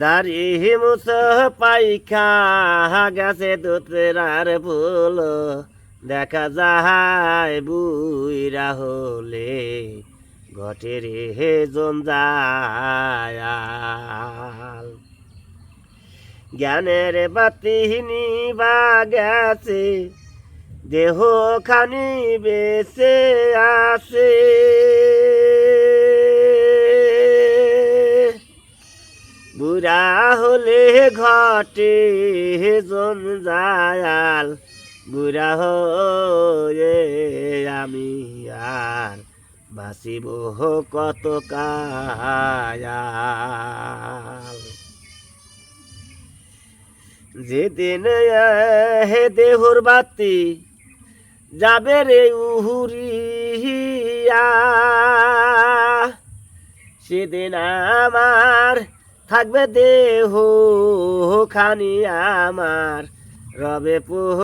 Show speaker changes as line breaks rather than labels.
দাড়ি মুছ পাইখা গেছে দুতরার ফুল। দেখা যায় বুইরা হলে ঘটে রে জঞ্জাল জ্ঞানের বাতি নিবা গেছে দেহ খানি বেছে আছে। বুড়া হলে ঘটে জঞ্জাল বুড়া হয়ে আমি আর বাঁচিব কত কায়াল। যেদিন হে দেহুর বাতি যাবে রে উহুরিয়া, সেদিন আমার থাকবে দেহ খানি আমার রবে পুহ